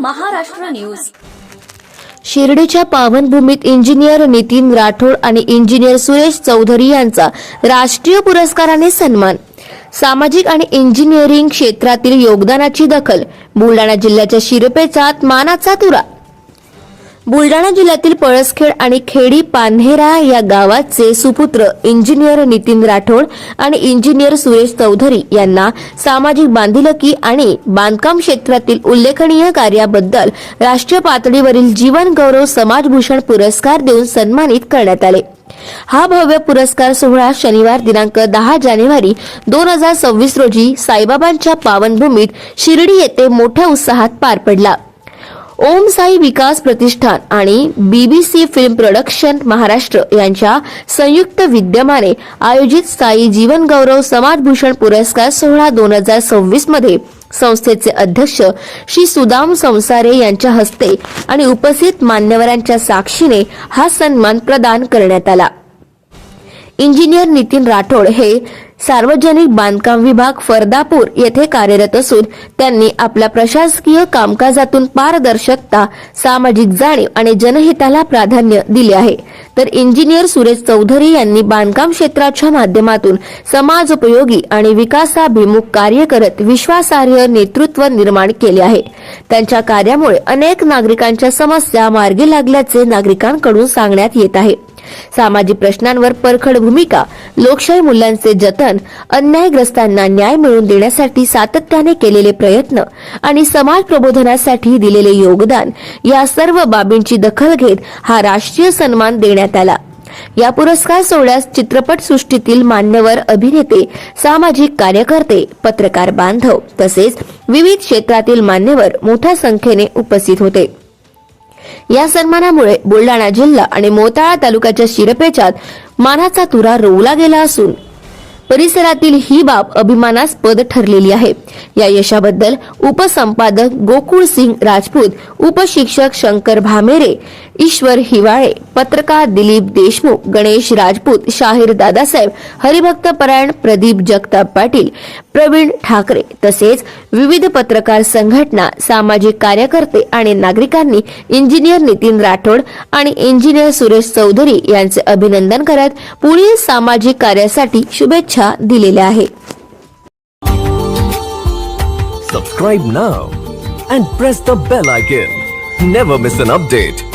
Maharashtra news. शिर्डीच्या पावनभूमीत engineer Nitin Rathod आणि इंजिनियर सुरेश चौधरी यांचा राष्ट्रीय पुरस्काराने सन्मान. सामाजिक आणि इंजिनिअरिंग क्षेत्रातील योगदानाची दखल बुलढाणा जिल्ह्याच्या शिरपेचात मानाचा तुरा. बुलढाणा जिल्ह्यातील पळसखेड आणि खेडी पान्हेरा या गावाचे सुपुत्र इंजिनियर नितीन राठोड आणि इंजिनियर सुरेश चौधरी यांना सामाजिक बांधिलकी आणि बांधकाम क्षेत्रातील उल्लेखनीय कार्याबद्दल राष्ट्रीय पातळीवरील जीवन गौरव समाजभूषण पुरस्कार देऊन सन्मानित करण्यात आले. हा भव्य पुरस्कार सोहळा शनिवार दिनांक दहा जानेवारी दोन हजार सव्वीस रोजी साईबाबांच्या पावनभूमीत शिर्डी येथे मोठ्या उत्साहात पार पडला. ओम साई विकास प्रतिष्ठान आणि बीबीसी फिल्म प्रोडक्शन महाराष्ट्र यांच्या संयुक्त विद्यमाने आयोजित साई जीवन गौरव समाजभूषण पुरस्कार सोहळा दोन हजार सव्वीसमध्ये संस्थेचे अध्यक्ष श्री सुदाम संसारे यांच्या हस्ते आणि उपस्थित मान्यवरांच्या साक्षीने हा सन्मान प्रदान करण्यात आला. इंजिनियर नितीन राठोड हे सार्वजनिक बांधकाम विभाग फरदापूर येथे कार्यरत असून त्यांनी आपल्या प्रशासकीय कामकाजातून पारदर्शकता सामाजिक जाणीव आणि जनहिताला प्राधान्य दिले आहे. तर इंजिनियर सुरेश चौधरी यांनी बांधकाम क्षेत्राच्या माध्यमातून समाजोपयोगी आणि विकासाभिमुख कार्य करत विश्वासार्ह नेतृत्व निर्माण केले आहे. त्यांच्या कार्यामुळे अनेक नागरिकांच्या समस्या मार्गी लागल्याचे नागरिकांकडून सांगण्यात येत आहे. सामाजिक प्रश्नांवर परखड भूमिका लोकशाही मूल्यांचे जतन अन्यायग्रस्तांना न्याय मिळवून देण्यासाठी सातत्याने केलेले प्रयत्न आणि समाज प्रबोधनासाठी दिलेले योगदान या सर्व बाबींची दखल घेत हा राष्ट्रीय सन्मान देण्यात आला. या पुरस्कार सोहळ्यास चित्रपट सृष्टीतील मान्यवर अभिनेते सामाजिक कार्यकर्ते पत्रकार बांधव तसेच विविध क्षेत्रातील मान्यवर मोठ्या संख्येने उपस्थित होते. या सन्मानामुळे बुलढाणा जिल्हा आणि मोताळा तालुक्याच्या शिरपेचात मानाचा तुरा रोवला गेला असून परिसरातील ही बाब अभिमानास्पद ठरलेली आहे. या यशाबद्दल उपसंपादक गोकुळ सिंग राजपूत उपशिक्षक शंकर भामेरे ईश्वर हिवाळे पत्रकार दिलीप देशमुख गणेश राजपूत शाहीर दादासाहेब हरिभक्त परायण प्रदीप जगताप पाटील प्रवीण ठाकरे तसेच विविध पत्रकार संघटना सामाजिक कार्यकर्ते आणि नागरिकांनी इंजिनियर नितीन राठोड आणि इंजिनियर सुरेश चौधरी यांचे अभिनंदन करत पुढील सामाजिक कार्यासाठी शुभेच्छा दिलेल्या आहेत Subscribe now and press the bell icon. Never miss an update.